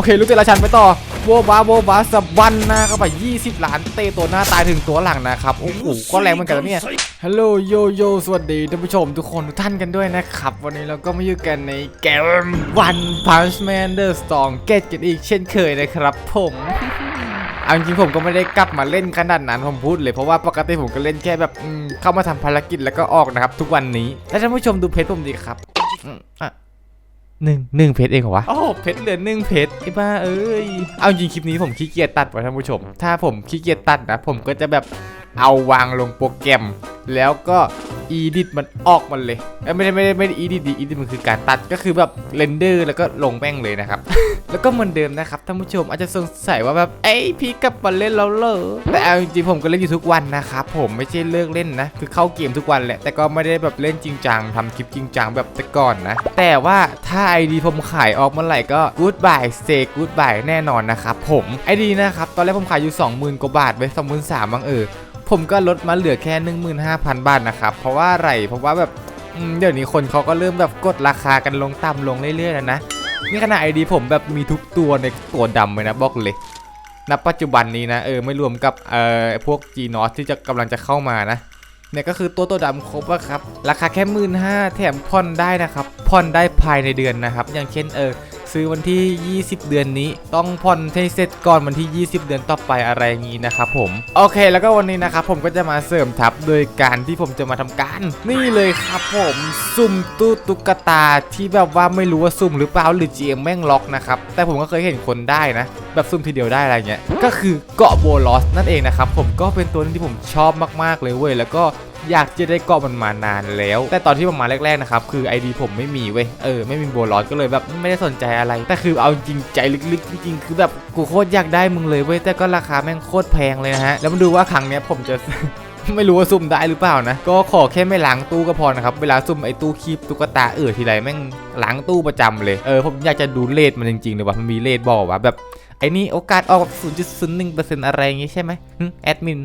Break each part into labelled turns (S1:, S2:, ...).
S1: อเคลูกเตะราชันไปต่อโบบาโบบาสบันหน้าเข้าไป 20 ล้านเตะตัวหน้าตายถึงตัวหลังนะครับโอ้โหก็แรงเหมือนกันนะเนี่ยฮัลโหลโยโยสวัสดีท่านผู้ชมทุกคนทุกท่านกันด้วยนะครับ วันนี้เราก็มาอยู่กันในเกม One Punch Man The Strong Get กันอีกเช่นเคยนะครับผมเอาจริงผมก็ไม่ได้กลับมาเล่นขนาดนั้นผมพูดเลยเพราะว่าปกติผมก็เล่นแค่แบบเข้ามาทำภารกิจแล้วก็ออกนะครับ ทุกวันนี้แล้วท่านผู้ชมดูเพจผมดีครับอะ หนึ่งหนึ่งเพจเองเหรอวะโอ้เพจเหลือหนึ่งเพจไอ้บ้าเอ้ย เอาจริงคลิปนี้ผมขี้เกียจตัดว่ะท่านผู้ชม ถ้าผมขี้เกียจตัดนะผมก็จะแบบ เอาวางลงโปรแกรม แล้วก็อีดิทมันออกมันเลยไม่ได้ไม่ได้ไม่ได้อีดิทดีอีดิทมันคือการตัดก็คือแบบเรนเดอร์แล้วก็ลงแม่งเลยนะครับ แล้วก็เหมือนเดิมนะครับท่านผู้ชมอาจจะสงสัยว่าแบบเอ้พี่กลับมาเล่นแล้วเหรอแต่เอาจริงๆผมก็เล่นอยู่ทุกวันนะครับผมไม่ใช่เลิกเล่นนะ คือเข้าเกมทุกวันแหละแต่ก็ไม่ได้แบบเล่นจริงจังทำคลิปจริงจังแบบแต่ก่อนนะ แต่ว่าถ้าไอดีผมขายออกเมื่อไหร่ก็ goodbye say goodbye แน่นอนนะครับผมไอดีนะครับตอนแรกผมขายอยู่ 20,000กว่าบาทไป23,000บ้างเออ ผมก็ลดมาเหลือแค่ 15,000 บาทนะครับ เพราะว่าอะไรเพราะว่าแบบเดี๋ยวนี้คนเขาก็เริ่มแบบกดราคากันลงต่ำลงเรื่อยๆแล้วนะนี่ขนาดไอดีผมแบบมีทุกตัวในตัวดำเลยนะบอกเลยณปัจจุบันนี้นะเออไม่รวมกับเอ่อพวก G n o t ที่จะกำลังจะเข้ามานะเนี่ยก็คือตัวตัวดำครบอะครับ ราคาแค่หมื่นห้าแถมผ่อนได้นะครับผ่อนได้ภายในเดือนนะครับ อย่างเช่นเออ ซื้อวันที่ 20 เดือนนี้ ต้องผ่อนให้เสร็จก่อนวันที่ 20 เดือนต่อไปอะไรอย่างนี้นะครับผมโอเค แล้วก็วันนี้นะครับผมก็จะมาเสริมทับโดยการที่ผมจะมาทำการ นี่เลยครับผมสุ่มตู้ตุ๊กตาที่แบบว่าไม่รู้ว่าสุ่มหรือเปล่าหรือ GM แม่งล็อกนะครับแต่ผมก็เคยเห็นคนได้นะ แบบซุ่มทีเดียวได้อะไรเงี้ยก็คือเกาะโบลอสนั่นเองนะครับผมก็เป็นตัวนึงที่ผมชอบมากๆเลยเว้ยแล้วก็ อยากจะได้เกาะมันมานานแล้ว แต่ตอนที่ผมมาแรกๆนะครับคือ ID ผมไม่มีเว้ยเออไม่มีโบลอสก็เลยแบบไม่ได้สนใจอะไร แต่คือเอาจริงใจลึกๆจริงๆคือแบบกูโคตรอยากได้มึงเลยเว้ยแต่ก็ราคาแม่งโคตรแพงเลยนะฮะแล้วมาดูว่าครั้งเนี้ยผมจะไม่รู้ว่าซุ่มได้หรือเปล่านะ ก็ขอแค่ไม่ล้างตู้ก็พอนะครับ เวลาซุ่มไอ้ตู้คีบตุ๊กตาเออทีไรแม่งล้างตู้ประจำเลย เออผมอยากจะดูเลทมันจริงๆเลยว่ามันมีเลทบอกว่าแบบไอ้นี่โอกาสออกแบบ0.01%อะไรอย่างงี้ใช่ไหมหึแอดมิน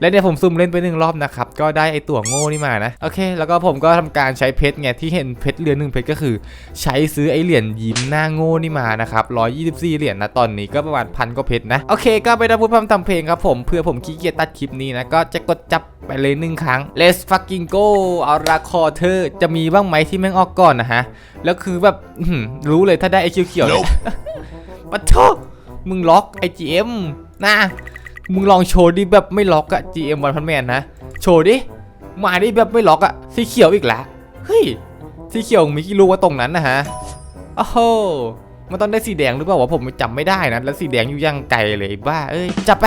S1: แล้วเนี่ยผมซุ่มเล่นไปหนึ่งรอบนะครับก็ได้ไอตัวโง่นี่มานะโอเค แล้วก็ผมก็ทำการใช้เพชรไงที่เห็นเพชรเหรียญหนึ่งเพชรก็คือ ใช้ซื้อไอเหรียญยิ้มหน้าโง่นี่มานะครับ124เหรียญนะตอนนี้ก็ประมาณพันก็เพชรนะโอเคก็ไปดับพูดพร่ำทำเพลงครับผมเพื่อผมขี้เกียจตัดคลิปนี้นะก็จะกดจับไปเลยหนึ่งครั้ง let's fucking go เอาราคอเธอจะมีบ้างไหมที่แม่งออกก่อนนะฮะแล้วคือแบบอื้อหือรู้เลยถ้าได้ไอเขียวๆเนี่ยปัดโทมึงล็อกไอจีเอ็มนะ มึงลองโชว์ดิแบบไม่ล็อกอะ GM วันพันแมนนะ โชว์ดิ มาดิแบบไม่ล็อกอะสีเขียวอีกแล้วเฮ้ย สีเขียวมีกี่ลูกว่าตรงนั้นนะฮะโอ้โหมันต้องได้สีแดงหรือเปล่าวะผมจำไม่ได้นะ แล้วสีแดงอยู่ย่างไกลเลยบ้า เอ้ย จับไป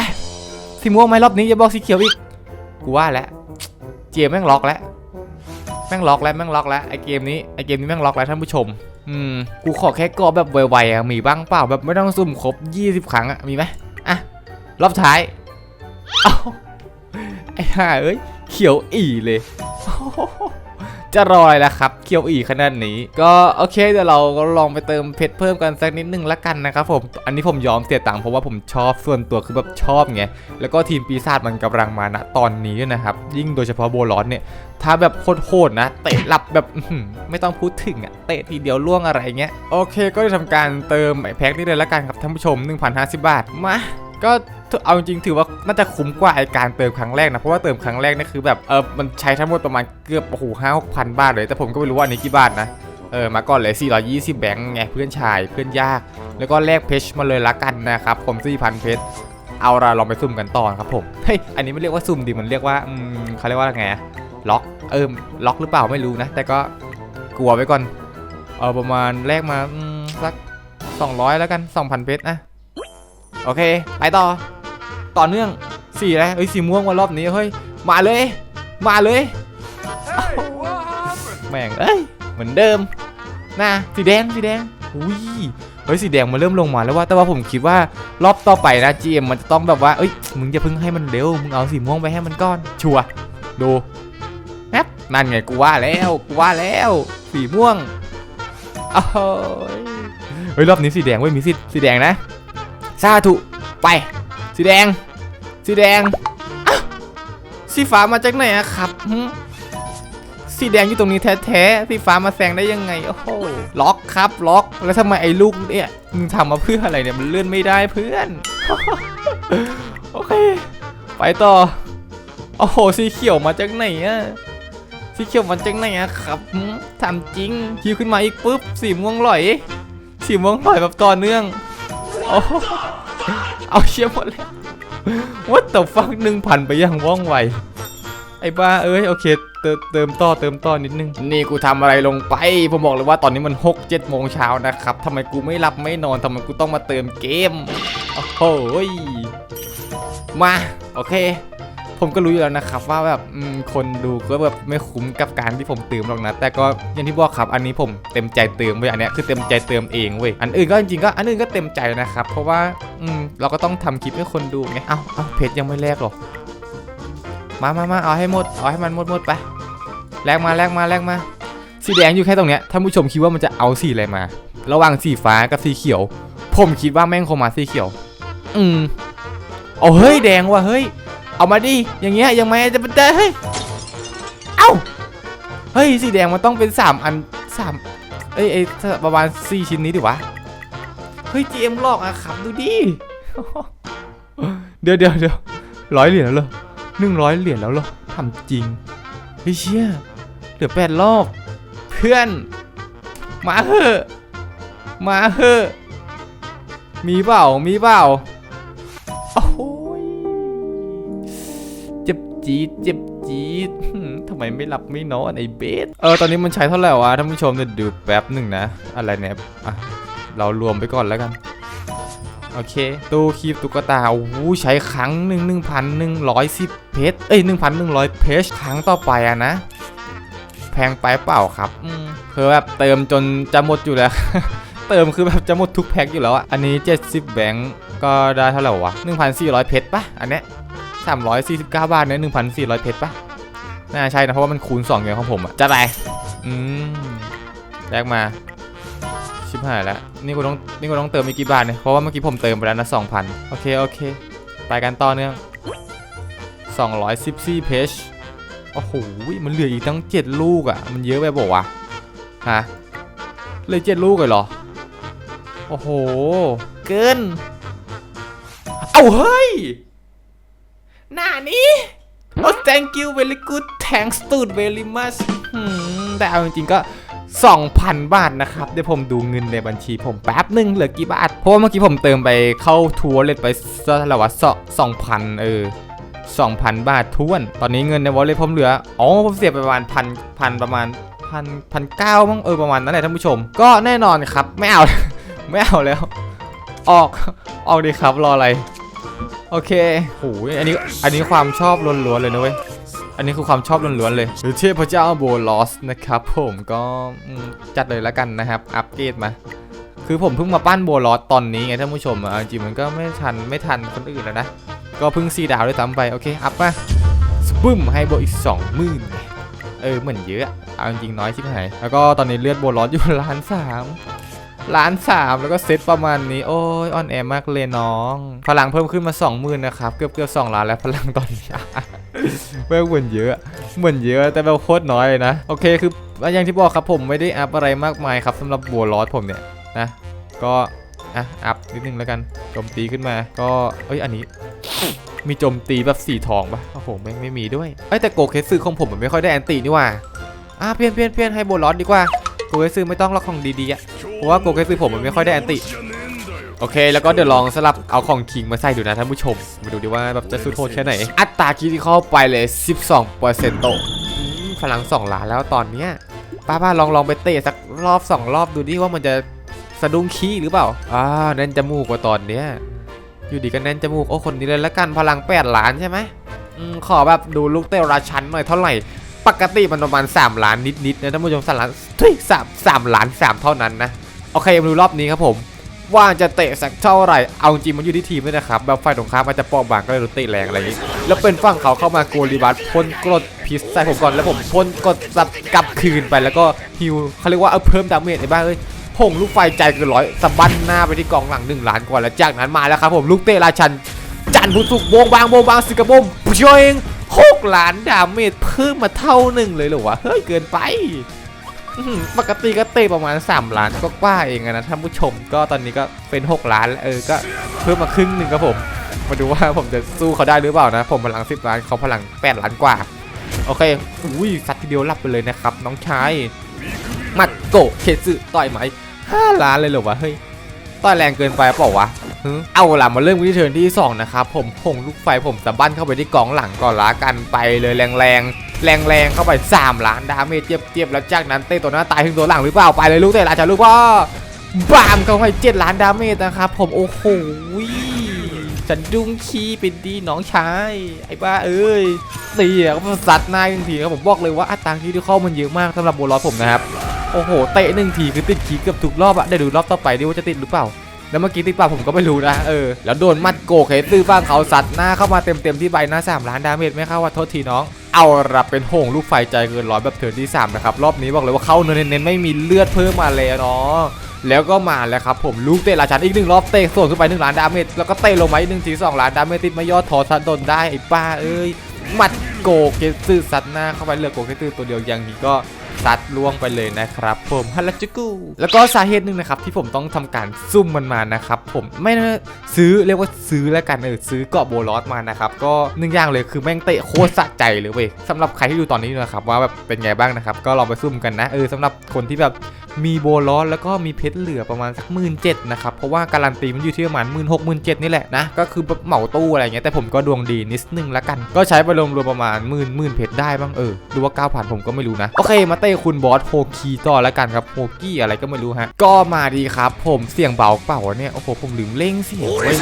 S1: สีม่วงไหมรอบนี้อย่าบอกสีเขียวอีก กูว่าแล้ว เจมแม่งล็อกแล้วแม่งล็อกแล้วแม่งล็อกแล้วไอเกมนี้ไอเกมนี้แม่งล็อกแล้วท่านผู้ชม อืม กูขอแค่กอแบบไวๆอะมีบ้างเปล่าแบบไม่ต้องซุ่มครบ 20 ครั้งอะมีไหม รอบท้าย เอ้า ไอ้ห่าเอ้ย เขียวอีเลย จะรออะไรล่ะครับเขียวอีขนาดนี้ ก็โอเคเดี๋ยวเราก็ลองไปเติมเพชรเพิ่มกันสักนิดนึงละกันนะครับผม อันนี้ผมยอมเสียตังค์เพราะว่าผมชอบส่วนตัวคือแบบชอบไง แล้วก็ทีมปีศาจมันกำลังมาณตอนนี้ด้วยนะครับ ยิ่งโดยเฉพาะโบลอนเนี่ย ถ้าแบบโคตรๆนะ เตะหลับแบบไม่ต้องพูดถึงอะเตะทีเดียวล่วงอะไรเงี้ย โอเค ก็จะทำการเติมไอ้แพ็คนี้เลยละกันครับท่านผู้ชม 1,050 บาท มา ก็ เอาจริงๆถือว่าน่าจะคุ้มกว่าไอการเติมครั้งแรกนะเพราะว่าเติมครั้งแรกนี่คือแบบเออมันใช้ทั้งหมดประมาณเกือบโอ้โหห้าหกพันบาทเลยแต่ผมก็ไม่รู้ว่าอันนี้กี่บาทนะเออมาก่อนเลย 420 แบงค์ไงเพื่อนชายเพื่อนยาก แล้วก็แลกเพชรมาเลยละกันนะครับผม 4,000 เพชรเอาละลองไปซุ่มกันต่อครับผมเฮ้ยอันนี้ไม่เรียกว่าซุ่มดิมันเรียกว่าอืมเขาเรียกว่าไงล็อกเออล็อกหรือเปล่าไม่รู้นะ แต่ก็กลัวไว้ก่อนเออประมาณแลกมาสัก 200 แล้วกัน 2,000 เพชรนะโอเค ไปต่อ ต่อเนื่องสีอะไรเอ้ยสีม่วงวันรอบนี้เฮ้ยมาเลย มาเลยแม่งเอ้ยเหมือนเดิมนะสีแดงสีแดงอุ้ยเฮ้ยสีแดงมันเริ่มลงมาแล้วว่าแต่ว่าผมคิดว่ารอบต่อไปนะ GM มันจะต้องแบบว่าเอ้ยมึงอย่าเพิ่งให้มันเร็วมึงเอาสีม่วงไปให้มันก่อน ชัวร์ดูแป๊บนั่นไงกูว่าแล้วกูว่าแล้วสีม่วงโอ้ยเฮ้ยรอบนี้สีแดงเว้ยมีสิทธิ์สีแดงนะสาธุไป สีแดง สีแดง สีฟ้ามาจากไหนอะครับสีแดงอยู่ตรงนี้แท้ๆสีฟ้ามาแซงได้ยังไง โอ้โห ล็อกครับ ล็อก แล้วทำไมไอ้ลูกเนี่ยมึงทำมาเพื่ออะไรเนี่ย มันเลื่อนไม่ได้เพื่อน โอเค ไปต่อ โอ้โห สีเขียวมาจากไหนอะสีเขียวมาจากไหนอะครับหืมถามจริง คิวขึ้นมาอีกปุ๊บ สีม่วงหลอย สีม่วงหลอยแบบต่อเนื่อง โอ้ เอาเชี่ยหมดแล้ววัดต่อฟังหนึ่งพันไปยังว่องไว ไอ้บ้าเอ้ยโอเคเติมเติมต่อเติมต่อนิดนึง นี่กูทำอะไรลงไป ผมบอกเลยว่าตอนนี้มัน6 7โมงเช้านะครับทำไมกูไม่หลับไม่นอนทำไมกูต้องมาเติมเกม โอ้โหยมา โอเค ผมก็รู้อยู่แล้วนะครับว่าแบบคนดูก็แบบไม่คุ้มกับการที่ผมเติมหรอกนะ แต่ก็อย่างที่บอกครับอันนี้ผมเต็มใจเติมเว้ยอันเนี้ยคือเต็มใจเติมเองเว้ยอันอื่นก็จริงๆก็อันอื่นก็เต็มใจนะครับ เพราะว่าอืมเราก็ต้องทำคลิปให้คนดูไงเอ้าเอ้าเพจยังไม่แลกหรอมามามาเอาให้หมดเอาให้มันหมดหมดไปแลกมาแลกมาแลกมา สีแดงอยู่แค่ตรงเนี้ยท่านผู้ชมคิดว่ามันจะเอาสีอะไรมา ระหว่างสีฟ้ากับสีเขียว ผมคิดว่าแม่งคงมาสีเขียว อืมเอาเฮ้ยแดงว่ะเฮ้ย เอามาดิอย่างเงี้ยยังไงจะเป็นเฮ้ยเอ้าเฮ้ยสีแดงมันต้องเป็นสามอันสามเอ้ยเอ้ยประมาณสี่ชิ้นนี้ดิวะเฮ้ย GM หลอกอะครับดูดิเดี๋ยวเดี๋ยวเดี๋ยวร้อยเหรียญแล้วเหรอหนึ่งร้อยเหรียญแล้วเหรอทำจริงเฮ้ยเชี่ยเหลือแปดรอบเพื่อนมาเหอะมาเหอะมีเปล่ามีเปล่า จี๊ดเจ็บจี๊ดทำไมไม่หลับไม่นอนไอ้เบสเออตอนนี้มันใช้เท่าไหร่วะท่านผู้ชมเดี๋ยวดูแป๊บหนึ่งนะ อะไรเนี่ยอะเรารวมไปก่อนแล้วกันโอเค ตู้คีบตุ๊กตาโอ้ใช้ครั้งหนึ่งหนึ่งพันหนึ่งร้อยสิบเพชรเอ้ยหนึ่งพันหนึ่งร้อยเพชรครั้งต่อไปอะนะ แพงไปเปล่าครับอืมคือแบบเติมจนจะหมดอยู่แล้ว เติมคือแบบจะหมดทุกแพ็คอยู่แล้วอะอันนี้ 70 แบงก์ก็ได้เท่าไหร่วะ1,400 เพชรปะอันเนี้ย 349 บาทเนี่ย1,400 เพชรปะน่าใช่นะ เพราะว่ามันคูณ2อย่างของผมอะจะไปอืมแลกมา ชิบหายแล้ว นี่กูต้องนี่กูต้องเติมอีกกี่บาทเนี่ย เพราะว่าเมื่อกี้ผมเติมไปแล้วนะ2,000 โอเค โอเค ไปกันต่อเนื่อง214เพชรโอ้โห มันเหลืออีกตั้ง 7 ลูกอะ่ะมันเยอะไปบอกว่าวะฮะเหลย7ลูกเลยเหรอ โอ้โห เกิน เอาเฮ้ย หน้านี้โอ้ thank you very good thanks dude very much หืมแต่เอาจริงๆก็ 2,000 บาทนะครับ เดี๋ยวผมดูเงินในบัญชีผมแป๊บหนึ่งเหลือกี่บาท เพราะว่าเมื่อกี้ผมเติมไปเข้าทัวร์เลทไปเท่าไหร่วะสองพันเออ2,000 บาทท้วน ตอนนี้เงินในวอลเล็ตผมเหลือ อ๋อ ผมเสียไปประมาณพันพันประมาณพันพันเก้ามั้งเออประมาณนั้นแหละท่านผู้ชม ก็แน่นอนครับ ไม่เอา ไม่เอาแล้ว ออก ออกดีครับ รออะไร โอเคโหอันนี้ อันนี้ความชอบล้วนๆเลยนะเว้ย อันนี้คือความชอบล้วนๆเลย หรือเทพเจ้าโบลอสนะครับผมก็จัดเลยแล้วกันนะครับ อัปเกรดมา คือผมเพิ่งมาปั้นโบลอสตอนนี้ไงท่านผู้ชมจริงๆมันก็ไม่ทันไม่ทันคนอื่นแล้วนะ ก็เพิ่งซีดาวด้วยซ้ำไป โอเค อัพมาสปึ้มให้โบอีกสองหมื่นเออเหมือนเยอะ เอาจริงน้อยชิบหาย แล้วก็ตอนนี้เลือดโบลอสอยู่ล้านสาม ล้านสามแล้วก็เซตประมาณนี้ โอ้ยออนแอร์มากเลยน้อง พลังเพิ่มขึ้นมาสองหมื่นนะครับเกือบเกือบสองล้านแล้วพลังตอนนี้เวลเหมือนเยอะ เหมือนเยอะแต่แบบโคตรน้อยเลยนะ โอเคคืออย่างที่บอกครับผมไม่ได้อัพอะไรมากมายครับสำหรับบัวลอสผมเนี่ยนะ ก็อะอัพนิดนึงแล้วกันโจมตีขึ้นมา ก็เอ้ยอันนี้ มีโจมตีแบบสีทองปะโอ้โหไม่ไม่มีด้วยเอ้ยแต่โกเคซึของผมมันไม่ค่อยได้แอนตี้นี่ว่าอะเพี้ยนเพี้ยนเพี้ยนให้บัวลอสดีกว่า โกเคซึไม่ต้องล็อกของดีๆอะเพราะว่าโกเคซึผมมันไม่ค่อยได้แอนตี้โอเค แล้วก็เดี๋ยวลองสลับเอาของคิงมาใส่ดูนะท่านผู้ชม มาดูดิว่าแบบจะสุดโทษแค่ไหน อัตราคิดที่เข้าไปเลย 12%โตะอืมพลัง2ล้านแล้วตอนเนี้ยป้าป้าลองลองไปเตะสักรอบ 2 รอบดูดิว่ามันจะสะดุ้งขี้หรือเปล่าอ่าแน่นจมูกกว่าตอนเนี้ยอยู่ดีก็แน่นจมูกโอ้คนนี้เลยละกันพลัง8ล้านใช่ไหมอืมขอแบบดูลูกเตะราชันหน่อยเท่าไหร่ ปกติมันประมาณ 3 ล้านนิดๆนะท่านผู้ชมสามล้านเฮ้ยสามสามล้านสามเท่านั้นนะ โอเคมาดูรอบนี้ครับผม ว่าจะเตะสักเท่าไหร่ เอาจริงมันอยู่ที่ทีมด้วยนะครับ แบบฝ่ายตรงข้ามอาจจะเปราบางก็เลยโดนเตะแรงอะไรอย่างนี้ แล้วเป็นฝั่งเขาเข้ามาโกลิบัตพ่นกรดพิษใส่ผมก่อนแล้วผมพ่นกรดสับกลับคืนไปแล้วก็ฮิวเขาเรียกว่าเอาเพิ่มดาเมจในบ้างเลยพงลูกไฟใจเกินร้อยสะบั้นหน้าไปที่กองหลังหนึ่งล้านกว่าแล้วจากนั้นมาแล้วครับผมลูกเตะราชัน จันทร์พุสุกโบงบางโบงบางสิกระบมผู้ช่วยเอง หกล้านดาเมจเพิ่มมาเท่าหนึ่งเลยเหรอวะ เฮ้ย เกินไป ปกติก็เตะประมาณ 3 ล้านก็กว่าเองอะนะท่านผู้ชมก็ตอนนี้ก็เป็น 6 ล้านแล้วเออก็เพิ่มมาครึ่งหนึ่งครับผม มาดูว่าผมจะสู้เขาได้หรือเปล่านะ ผมพลัง 10 ล้านเขาพลัง 8 ล้านกว่า โอเคอุ้ยสัตว์ทีเดียวรับไปเลยนะครับ น้องชายมัดโกเคสึต่อยไหมห้าล้านเลยเหรอวะเฮ้ย ต่อยแรงเกินไปเปล่าวะฮึเอาล่ะมาเริ่มกันที่เทิร์นที่สองนะครับ ผมพงลูกไฟผมสะบั้นเข้าไปที่กองหลังก่อนละกันไปเลยแรงแรงแรงแรงๆเข้าไป 3 ล้านดาเมจเจ็บๆแล้วจากนั้นเตะตัวหน้าตายถึงตัวหลังหรือเปล่าไปเลยลูกเตะราชาลูกพ่อบามเข้าไป7ล้านดาเมจนะครับผมโอ้โหฉันดุ้งขี้เป็นดีน้องชายไอ้บ้าเอ้ยตีอะก็สัดหน้าหนึ่งทีครับผมบอกเลยว่าอัตราคีที่เข้ามันเยอะมากสำหรับโบลอสผมนะครับ โอ้โหเตะหนึ่งทีคือติดขีเกือบทุกรอบอะได้ดูรอบต่อไปดิว่าจะติดหรือเปล่า แล้วเมื่อกี้ติดป่าผมก็ไม่รู้นะเออแล้วโดนมัดโกกเฮตื้อบ้างเขาสัตว์หน้าเข้ามาเต็มๆที่ใบหน้า3ล้านดาเมจไม่เข้าว่าโทษทีน้อง เอารับเป็นโหงลูกไฟใจเกินร้อยแบบเทินที่3นะครับรอบนี้บอกเลยว่าเข้าเน้นๆไม่มีเลือดเพิ่มมาเลยเนาะแล้วก็มาแล้วครับผมลูกเตะราชันอีกหนึ่งรอบเตะส่วนขึ้นไป1ล้านดาเมจแล้วก็เตะลงมาอีกหนึ่งที2ล้านดาเมจติดไม่ยอดทอซัดโดนได้ไอ้ป้าเอ้ยมัดโกเกซึซัดหน้าเข้าไปเหลือโกเกซึตัวเดียวยังนี้ก็ ซัดล่วงไปเลยนะครับ ผมฮัลลจูกุแล้วก็สาเหตุหนึ่งนะครับที่ผมต้องทำการซุ่มมันมานะครับผมไม่ได้ซื้อเรียกว่าซื้อแล้วกันเออซื้อเกาะโบลอสมานะครับก็หนึ่งอย่างเลยคือแม่งเตะโคตรสะใจเลยเว้ยสำหรับใครที่ดูตอนนี้นะครับว่าแบบเป็นไงบ้างนะครับก็ลองไปซุ่มกันนะเออสำหรับคนที่แบบมีโบลอสแล้วก็มีเพชรเหลือประมาณสักหมื่นเจ็ดนะครับ เพราะว่าการันตีมันอยู่ที่ประมาณหมื่นหกหมื่นเจ็ดนี่แหละนะ ก็คือแบบเหมาตู้อะไรเงี้ยแต่ผมก็ดวงดีนิดนึงละกัน ก็ใช้ไปรวมๆประมาณหมื่นหมื่นเพชรได้บ้างเออหรือว่า9,000ผมก็ไม่รู้นะ โอเค มาเต้คุณบอสโฮคีต่อละกันครับโฮกี้อะไรก็ไม่รู้ฮะ ก็มาดีครับผมเสียงเบาเปล่าเนี่ยโอ้โหผมลืมเร่งเสียงเว้ย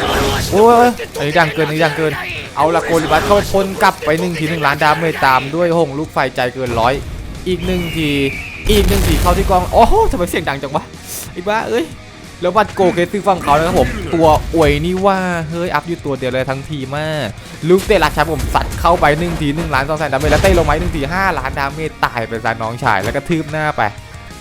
S1: โอ้ยอันนี้ดังเกินอันนี้ดังเกินเอาละโกลิบัสเข้าไปพ่นกลับไปหนึ่งทีหนึ่งล้านดาเมจตามด้วยหงลูกไฟใจเกินร้อยอีกหนึ่งที อีกหนึ่งทีเข้าที่กองโอ้โหทำไมเสียงดังจังวะไอ้บ้าเอ้ยแล้วบัตโกเคซึ่งฟังเขานะครับผม ตัวอวยนี่ว่า เฮ้ย อัพอยู่ตัวเดียวเลยทั้งทีมากลูกเตะราชาผมสัตว์เข้าไปหนึ่งทีหนึ่งล้านสองแสนดาเมจแล้วเตะลงไม้หนึ่งทีห้าล้านดาเมจตายไปซะน้องชาย แล้วก็ทืบหน้าไป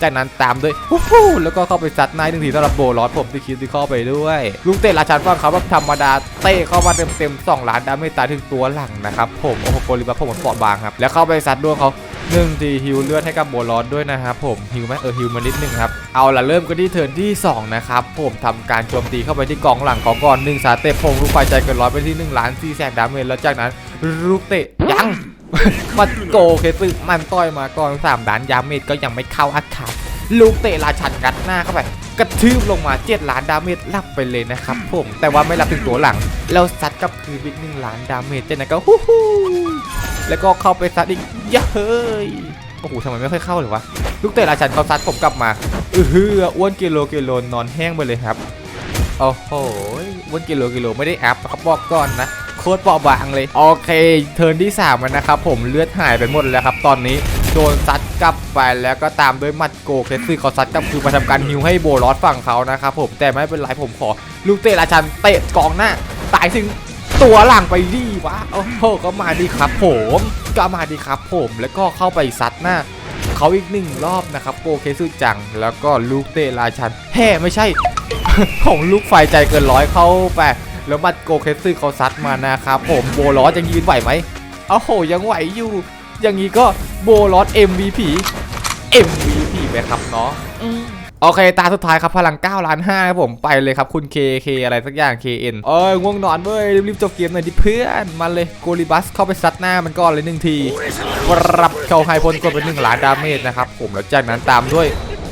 S1: จากนั้นตามด้วยฮู้ฮู้แล้วก็เข้าไปซัดนายหนึ่งทีสำหรับโบลอสผมที่คิดที่เข้าไปด้วย ลูกเตะราชาฟังเขาแบบธรรมดาเตะเข้ามาเต็มๆสองล้านดาเมจตายถึงตัวหลังนะครับผมโอ้โหโกลิบัสผมมันปอดบางครับแล้วเข้าไปซัดด้วยเขา หนึ่งทีฮิวเลือดให้กับโบลอสด้วยนะครับผมฮิวไหมเออฮิวมานิดนึงครับเอาละเริ่มกันที่เทิร์นที่สองนะครับ ผมทำการโจมตีเข้าไปที่กองหลังของก่อนหนึ่งสาเตะพงลูกไฟใจเกินร้อยไปที่1นึ่งล้านสี่แสนดาเมจแล้วจากนั้นลูกเตะยังมาโกเคซึมันต่อยมาก่อนสามล้านยาเมจก็ยังไม่เข้าอาคารลูกเตะราชันกัดหน้าเข้าไปกระทืบลงมา7ล้านดาเมจรับไปเลยนะครับผมแต่ว่าไม่รับถึงตัวหลัง แล้วซัดกับคืนบิ๊กหนึ่งล้านดาเมจจากนั้นก็ฮู้ แล้วก็เข้าไปซัดอีกเย้ยโอ้โหทำไมไม่ค่อยเข้าเลยวะลูกเตะราชันเขาซัดผมกลับมาอือฮืออ้วนกิโลกิโลนอนแห้งไปเลยครับโอ้โหอ้วนกิโลกิโลไม่ได้แอปนะครับบอกก่อนนะโคตรเปราะบางเลยโอเคเทิร์นที่3มันนะครับผมเลือดหายไปหมดแล้วครับ ตอนนี้โดนซัดกลับไปแล้วก็ตามด้วยมัดโกเคสซี่เขาซัดกลับคือมาทำการฮิวให้โบลอสฝั่งเขานะครับผมแต่ไม่เป็นไรผมขอ ลูกเตะราชันเตะกองหน้าตายถึง ตัวหลังไปดีวะโอ้โหก็มาดีครับผมก็มาดีครับผมแล้วก็เข้าไปซัดหน้าเขาอีกหนึ่งรอบนะครับโปเคซุจัง แล้วก็ลูกเตะราชันแฮ่ไม่ใช่ ของลูกไฟใจเกินร้อยเข้าไปแล้วบัดโกเคซึเขาซัดมานะครับผมโบลอสยังยืนไหวไหมโอ้โหยังไหวอยู่ อย่างนี้ก็โบลอส MVP MVP ไปครับเนาะ โอเค ตาสุดท้ายครับ พลัง9ล้าน5ครับผมไปเลยครับ คุณ KK อะไรสักอย่าง KN เอ้ย ง่วงนอนเว้ย รีบๆจบเกมหน่อยดิเพื่อน มาเลยโกลิบัสเข้าไปซัดหน้ามันก่อนเลยหนึ่งทีรับเข้าไฮพลกดไป1ล้านดาเมจนะครับผมแล้วจากนั้นตามด้วย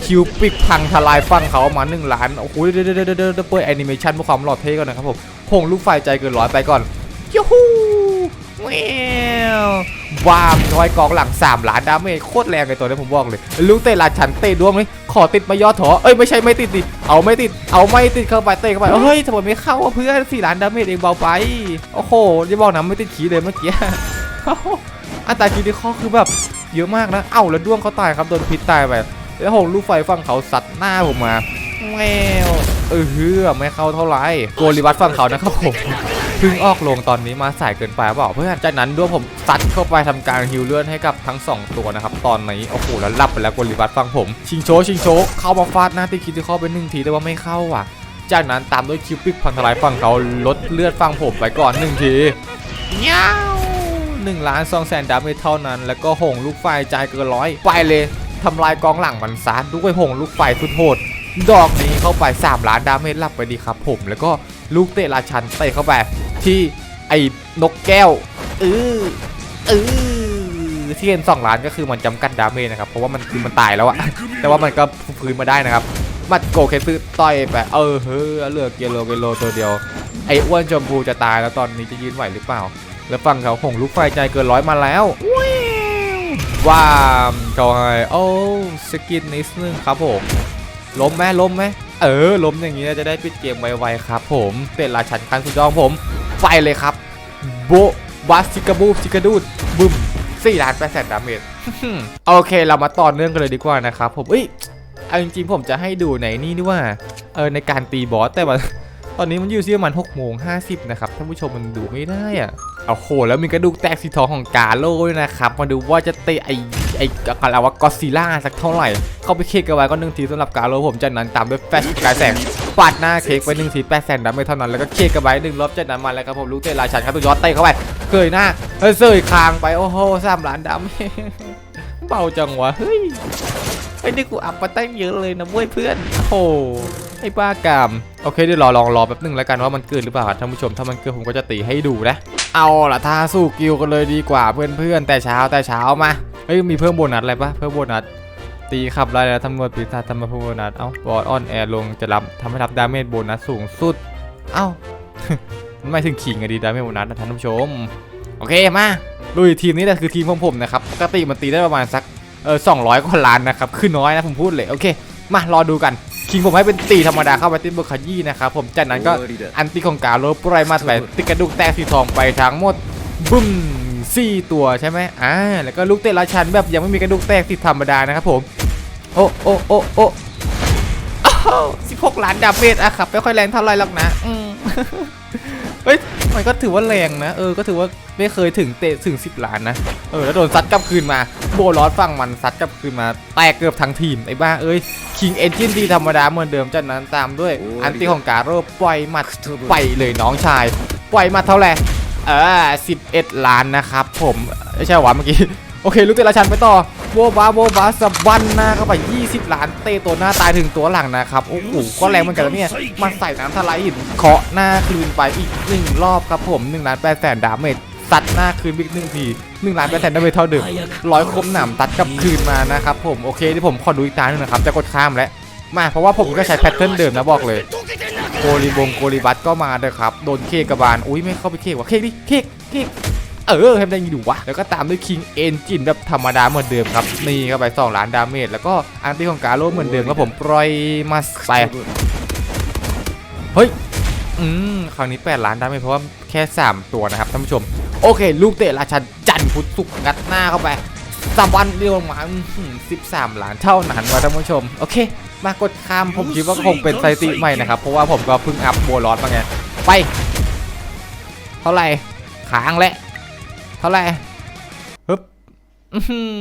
S1: คิวปิกพังทลายฟังเขามา1ล้านโอ้โหเดี๋ยวเดี๋ยวเดี๋ยวเดเปิดแอนิเมชันเพื่อความหล่อเท่ก่อนนะครับผมพงลูกไฟใจเกินร้อยไปก่อนยูฮูแวววามทอยกองหลัง 3 ล้านดาเมจโคตรแรงเลยตัวนี้ผมบอกเลยลูกเตะราชันเตะดวงเลย ขอติดมายอดถอเอ้ยไม่ใช่ไม่ติดดิเอาไม่ติดเอาไม่ติดเข้าไปเตะเข้าไปเฮ้ยทำไมไม่เข้าอะเพื่อน4ล้านดาเมจเองเบาไปโอ้โหจะบอกนะไม่ติดขีเลยเมื่อกี้อันตราคีที่ข้อคือแบบเยอะมากนะเอ้าแล้วด้วงเขาตายครับโดนพิษตายไปแล้วหงลูกไฟฝั่งเขาสัตว์หน้าผมมาแมวเออเฮือไม่เข้าเท่าไหร่โกลิวัตฝั่งเขานะครับผม เพิ่งออกลงตอนนี้มาสายเกินไปเปล่าเพื่อนจากนั้นด้วยผมซัดเข้าไปทำการฮิวเลือดให้กับทั้ง 2 ตัวนะครับ ตอนนี้โอ้โหแล้วรับไปแล้วกลิวัตฝั่งผม ชิงโชชิงโชเข้ามาฟาดหน้าที่คิดที่เข้าไปหนึ่งทีแต่ว่าไม่เข้าอะ จากนั้นตามด้วยคิวปิกพันทลายฝั่งเขาลดเลือดฝั่งผมไปก่อนหนึ่งทีเงี้ยว1ล้าน2แสนดาเมจเท่านั้น แล้วก็หงลูกไฟจ่ายเกินร้อยไปเลยทำลายกองหลังมันซาด้วยหงลูกไฟสุดโหด ดอกนี้เข้าไป 3 ล้านดาเมจรับไปดีครับผมแล้วก็ลูกเตะราชันเตะเข้าไปที่ไอ้นกแก้วเออเออที่เห็น2ล้านก็คือมันจำกัดดาเมจนะครับเพราะว่ามันคือมันตายแล้วอะแต่ว่ามันก็ฟื้นมาได้นะครับมัดโกเคซึต่อยไปเออเฮ้ยเหลือเกโลเกโลตัวเดียวไอ้อ้วนชมพูจะตายแล้วตอนนี้จะยืนไหวหรือเปล่า แล้วฝั่งเขาหงลูกไฟใจเกินร้อยมาแล้วว้ามเขาให้โอ้สกินนิดนึงครับผม ล้มไหมล้มไหมเออล้มอย่างนี้จะได้ปิดเกมไวๆครับ ผมเป็นราชันคันสุดยอดของผมไปเลยครับโบบัสซิกาบูซิกาดูดบึ้มสี่ล้านแปดแสนดาเมจโอเคเรามาต่อเนื่องกันเลยดีกว่านะครับผมเอ้ยเอาจริงๆผมจะให้ดูในนี่ด้วยว่าเออในการตีบอสแต่ว่าตอนนี้มันอยู่ที่ประมาณ6โมง50 นะครับท่านผู้ชมมันดูไม่ได้อะโอ้โหแล้วมีกระดูกแตกสีทองของกาโร่ด้วยนะครับ มาดูว่าจะเตะไอ ไออะไรวะกอซิล่าสักเท่าไหร่ เข้าไปเคกกันไว้ก็หนึ่งทีสำหรับการโรผมจากนั้นตามด้วยแฟชกายแสงปาดหน้าเค้กไปหนึ่งทีแปดแสนดาเมจเท่านั้นแล้วก็เคกกันไว้หนึ่งรอบจากนั้นมาแล้วครับผมลูกเตะราชันครับตัวยอดเตะเข้าไปเกยหน้าเฮ้ยเสยคางไปโอ้โหสามล้านดาเมจเบาจังวะเฮ้ยไอ้นี่กูอัพมาตั้งเยอะเลยนะเว้ยเพื่อนโอ้ไอ้บ้ากามโอเคเดี๋ยวรอลองรอแป๊บนึงแล้วกันว่ามันเกินหรือเปล่าท่านผู้ชมถ้ามันเกินผมก็จะตีให้ดูนะเอาล่ะท่าสู้กิวกันเลยดีกว่าเพื่อนๆแต่เช้าแต่เช้ามา เฮ้ยมีเพิ่มโบนัสอะไรปะเพิ่มโบนัสตีขับไล่แล้วตำรวจปีศาจทำมาเพิ่มโบนัสเอ้าบอสออนแอร์ลงจะรับทำให้รับดาเมจโบนัสสูงสุด เอ้ามันไม่ถึงขิงอะดีดาเมจโบนัสนะท่านผู้ชม โอเคมาลุยทีมนี้แหละคือทีมของผมนะครับปกติมันตีได้ประมาณสักเออสองร้อยกว่าล้านนะครับคือน้อยนะผมพูดเลยโอเค มารอดูกันคิงผมให้เป็นตีธรรมดาเข้าไปติดเบอร์ขยี้นะครับผมจากนั้นก็อันติของกาโลปรายมาไปติกระดูกแตกสีทองไปทั้งหมดบึ้ม สี่ตัวใช่ไหมอ่าแล้วก็ลูกเตะราชันแบบยังไม่มีกระดูกแตกติดธรรมดานะครับผมโอ้โอ้โอ้โอ้สิบหกล้านดาเมจอะครับไม่ค่อยแรงเท่าไหรหรอกนะอืมเฮ้ยมันก็ถือว่าแรงนะ เออ ก็ถือว่าไม่เคยถึงเตะถึง 10 ล้านนะ เออ แล้วโดนซัดกลับคืนมา โบลอสฝั่งมันซัดกลับคืนมา แตกเกือบทั้งทีม ไอ้บ้า เอ้ย คิงเอนจินดีธรรมดาเหมือนเดิมจากนั้นตามด้วย อันติของการโร่ปล่อยหมัดไปเลยน้องชาย ปล่อยหมัดเท่าไหร่ เออ11 ล้านนะครับผมไม่ใช่หวะเมื่อกี้ โอเค ลูกเตะราชันไปต่อโบบาโบบาสบันหน้าเข้าไป 20 ล้าน เตะตัวหน้าตายถึงตัวหลังนะครับ โอ้โห ก็แรงเหมือนกันนะเนี่ย มันใส่น้ำทลายหินเคาะหน้าคืนไปอีก 1 รอบครับผม1ล้าน8แสนดาเมจตัดหน้าคืนอีกหนึ่งที1ล้าน8แสนดาเมจเท่าเดิมร้อยคมหนำตัดกับคืนมานะครับผมโอเคที่ผมขอดูอีกตาหนึ่งนะครับจะกดข้ามแล้วมาเพราะว่าผมก็ใช้แพทเทิร์นเดิมนะบอกเลย ลิบงโกลิบัตก็มาเลยครับ โดนเคกระบาลอุ้ยไม่เข้าไปเคกว่ะเคกดิเคกเคกเออให้มันได้ยินดูวะ แล้วก็ตามด้วยคิงเอนจินแบบธรรมดาเหมือนเดิมครับ นี่เข้าไป2ล้านดาเมจแล้วก็อันติของกาโร่เหมือนเดิมครับผมปล่อยมาใส่เฮ้ยอืมคราวนี้ 8 ล้านดาเมจเพราะว่าแค่ 3 ตัวนะครับท่านผู้ชม โอเค ลูกเตะราชันจันพุทธสุกงัดหน้าเข้าไปสามวันเดียวมาอื้อหือ13ล้านเท่านั้นวะท่านผู้ชม โอเค มากดข้ามผมคิดว่าคงเป็นสถิติใหม่นะครับ เพราะว่าผมก็เพิ่งอัพโบลอสมาไงไป เท่าไหร่ค้างและ เท่าไหร่ฮึบอื้อหือ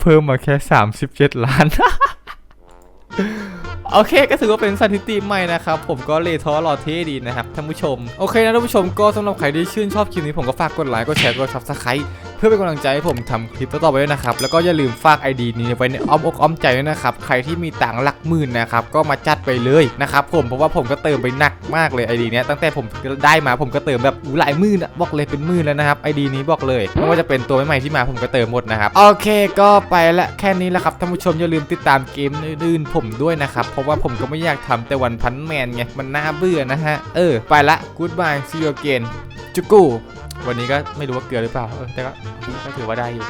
S1: เพิ่มมาแค่ 37 ล้าน โอเคก็ถือว่าเป็นสถิติใหม่นะครับ ผมก็เลทอรอเท่ดีนะครับท่านผู้ชม โอเคนะท่านผู้ชมก็สำหรับใครที่ชื่นชอบคลิปนี้ผมก็ฝากกดไลค์กดแชร์กดซับสไครต์ เพื่อเป็นกำลังใจให้ผมทำคลิปต่อไปด้วยนะครับ แล้วก็อย่าลืมฝาก ID นี้ไว้ในอ้อมอกอ้อมใจด้วยนะครับ ใครที่มีตังหลักหมื่นนะครับ ก็มาจัดไปเลยนะครับผม เพราะว่าผมก็เติมไปหนักมากเลย ID เนี้ย ตั้งแต่ผมได้มาผมก็เติมแบบหลายหมื่นอะบอกเลยเป็นหมื่นแล้วนะครับ ID นี้บอกเลย ไม่ว่าจะเป็นตัวใหม่ๆที่มาผมก็เติมหมดนะครับ โอเค ก็ไปละแค่นี้ละครับท่านผู้ชมอย่าลืมติดตามเกมอื่นๆผมด้วยนะครับ เพราะว่าผมก็ไม่อยากทำแต่วันพันแมนไง มันน่าเบื่อนะฮะ เออ ไปละ goodbye see you again จุกู วันนี้ก็ไม่รู้ว่าเกลือหรือเปล่าเออแต่ก็ก็ถือว่าได้อยู่